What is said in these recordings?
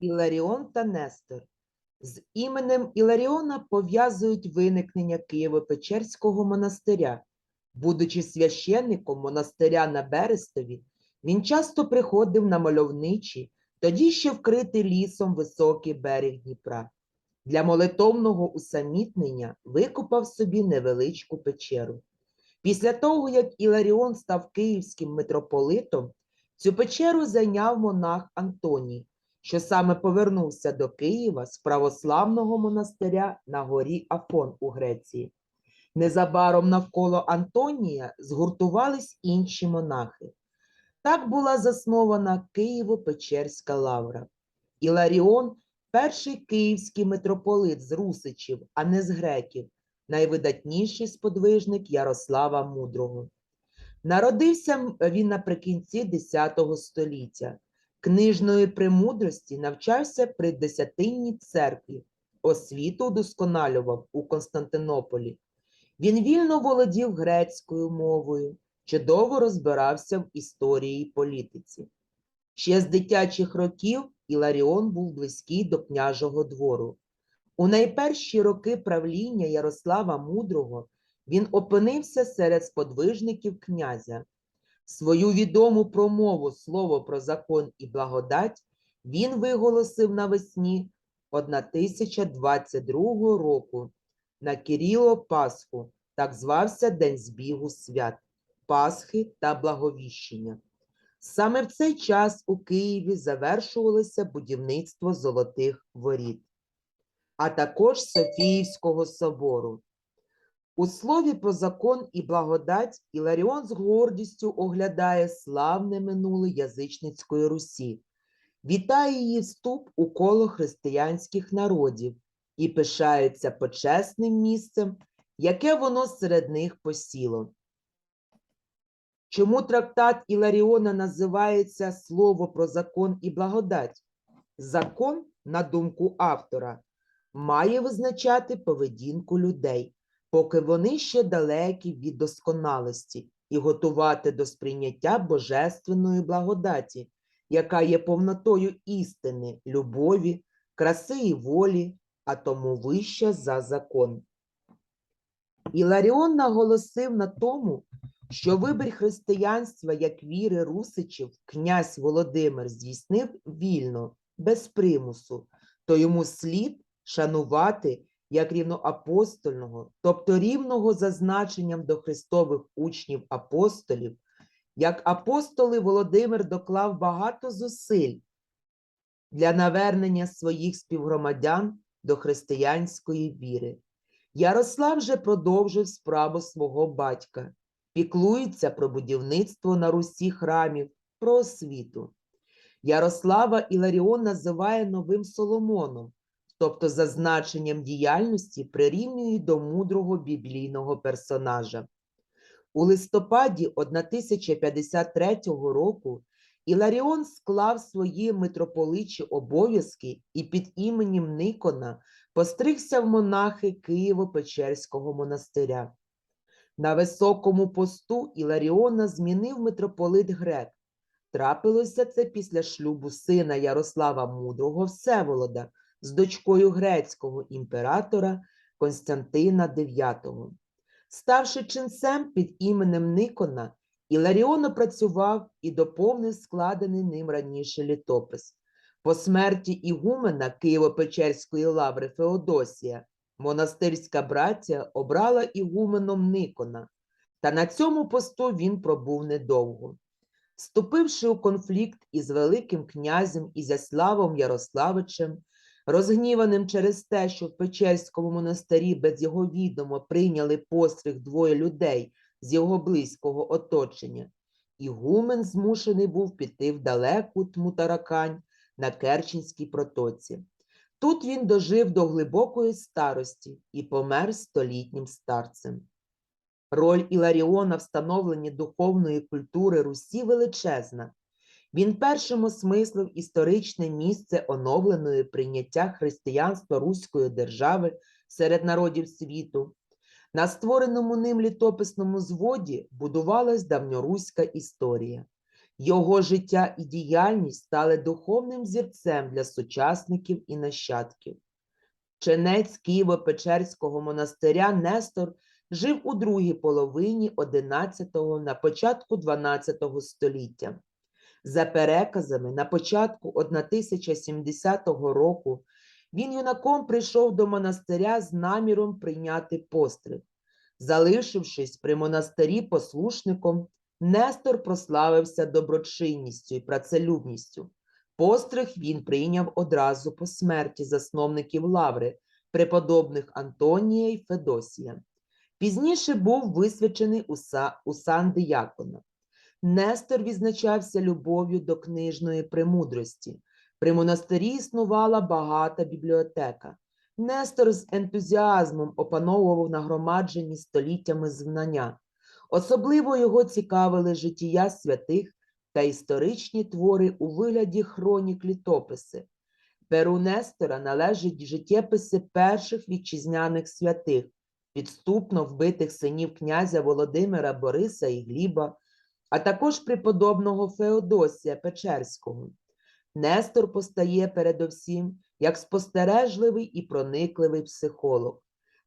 Іларіон та Нестор. З іменем Іларіона пов'язують виникнення Києво-Печерського монастиря. Будучи священником монастиря на Берестові, він часто приходив на мальовничі, тоді ще вкритий лісом високий берег Дніпра. Для молитовного усамітнення викопав собі невеличку печеру. Після того, як Іларіон став київським митрополитом, цю печеру зайняв монах Антоній, що саме повернувся до Києва з православного монастиря на горі Афон у Греції. Незабаром навколо Антонія згуртувались інші монахи. Так була заснована Києво-Печерська лавра. Іларіон перший київський митрополит з русичів, а не з греків, найвидатніший сподвижник Ярослава Мудрого. Народився він наприкінці X століття. Книжної премудрості навчався при Десятинній церкві, освіту удосконалював у Константинополі. Він вільно володів грецькою мовою, чудово розбирався в історії і політиці. Ще з дитячих років Іларіон був близький до княжого двору. У найперші роки правління Ярослава Мудрого він опинився серед сподвижників князя. Свою відому промову Слово про закон і благодать він виголосив навесні 1022 року на Кирило Пасху, так звався День збігу свят, Пасхи та Благовіщення. Саме в цей час у Києві завершувалося будівництво Золотих Воріт, а також Софіївського собору. У слові про закон і благодать Іларіон з гордістю оглядає славне минуле язичницької Русі, вітає її вступ у коло християнських народів і пишається почесним місцем, яке воно серед них посіло. Чому трактат Іларіона називається Слово про закон і благодать? Закон, на думку автора, має визначати поведінку людей, поки вони ще далекі від досконалості, і готувати до сприйняття божественної благодаті, яка є повнотою істини, любові, краси і волі, а тому вища за закон. Іларіон наголосив на тому, що вибір християнства як віри русичів князь Володимир здійснив вільно, без примусу, то йому слід шанувати як рівноапостольного, тобто рівного за значенням до Христових учнів апостолів, як апостоли Володимир доклав багато зусиль для навернення своїх співгромадян до християнської віри. Ярослав же продовжив справу свого батька, піклується про будівництво на Русі храмів, про освіту. Ярослава Іларіон називає новим Соломоном, тобто за значенням діяльності прирівнює до мудрого біблійного персонажа. У листопаді 1053 року Іларіон склав свої митрополичі обов'язки і під іменем Никона постригся в монахи Києво-Печерського монастиря. На високому посту Іларіона змінив митрополит Грек. Трапилося це після шлюбу сина Ярослава Мудрого Всеволода з дочкою грецького імператора Константина IX. Ставши ченцем під іменем Никона, Іларіон опрацював і доповнив складений ним раніше літопис. По смерті ігумена Києво-Печерської лаври Феодосія монастирська братія обрала ігуменом Никона, та на цьому посту він пробув недовго. Вступивши у конфлікт із Великим князем Ізяславом Ярославичем, розгніваним через те, що в Печерському монастирі без його відома прийняли постриг двоє людей з його близького оточення, ігумен змушений був піти в далеку Тмутаракань на Керченській протоці. Тут він дожив до глибокої старості і помер столітнім старцем. Роль Іларіона в становленні духовної культури Русі величезна. Він першим осмислив історичне місце оновленої прийняття християнства Руської держави серед народів світу. На створеному ним літописному зводі будувалась давньоруська історія. Його життя і діяльність стали духовним зірцем для сучасників і нащадків. Ченець Києво-Печерського монастиря Нестор жив у другій половині XI на початку XII століття. За переказами, на початку 1070 року він юнаком прийшов до монастиря з наміром прийняти постриг. Залишившись при монастирі послушником, Нестор прославився доброчинністю і працелюбністю. Постриг він прийняв одразу по смерті засновників лаври, преподобних Антонія й Федосія. Пізніше був висвячений у сан диякона. Нестор відзначався любов'ю до книжної премудрості. При монастирі існувала багата бібліотека. Нестор з ентузіазмом опановував нагромаджені століттями знання. Особливо його цікавили життя святих та історичні твори у вигляді хронік літописи. Перу Нестора належать життєписи перших вітчизняних святих, підступно вбитих синів князя Володимира Бориса і Гліба, а також преподобного Феодосія Печерського. Нестор постає передовсім як спостережливий і проникливий психолог.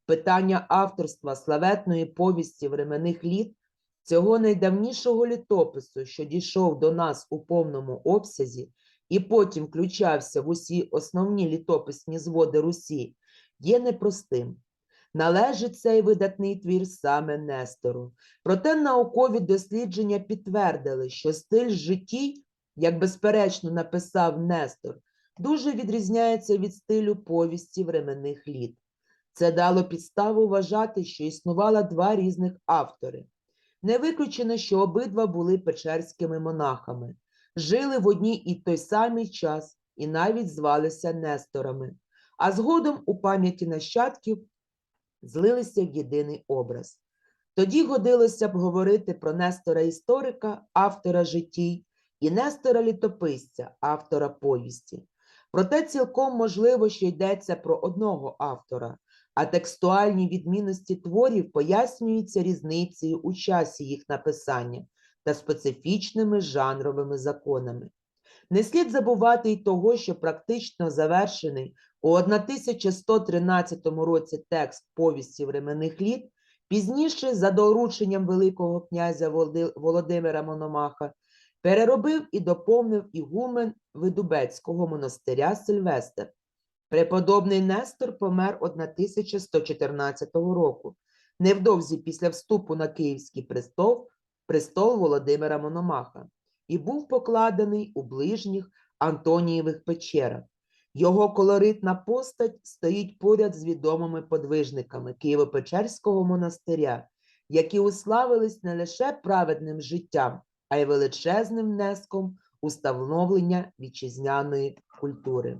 Питання авторства славетної повісті временних літ цього найдавнішого літопису, що дійшов до нас у повному обсязі, і потім включався в усі основні літописні зводи Русі, є непростим. Належить цей видатний твір саме Нестору. Проте наукові дослідження підтвердили, що стиль житті, як безперечно написав Нестор, дуже відрізняється від стилю повісті временних літ. Це дало підставу вважати, що існувало два різних автори. Не виключено, що обидва були печерськими монахами, жили в одній і той самий час і навіть звалися Несторами, а згодом у пам'яті нащадків злилися в єдиний образ. Тоді годилося б говорити про Нестора історика, автора життій, і Нестора літописця, автора повісті. Проте цілком можливо, що йдеться про одного автора, а текстуальні відмінності творів пояснюються різницею у часі їх написання та специфічними жанровими законами. Не слід забувати й того, що практично завершений у 1113 році текст повісті временних літ, пізніше, за дорученням Великого князя Володимира Мономаха, переробив і доповнив ігумен Видубецького монастиря Сильвестр. Преподобний Нестор помер 1114 року, невдовзі після вступу на Київський престол, престол Володимира Мономаха, і був покладений у ближніх Антонієвих печерах. Його колоритна постать стоїть поряд з відомими подвижниками Києво-Печерського монастиря, які уславились не лише праведним життям, а й величезним внеском у становлення вітчизняної культури.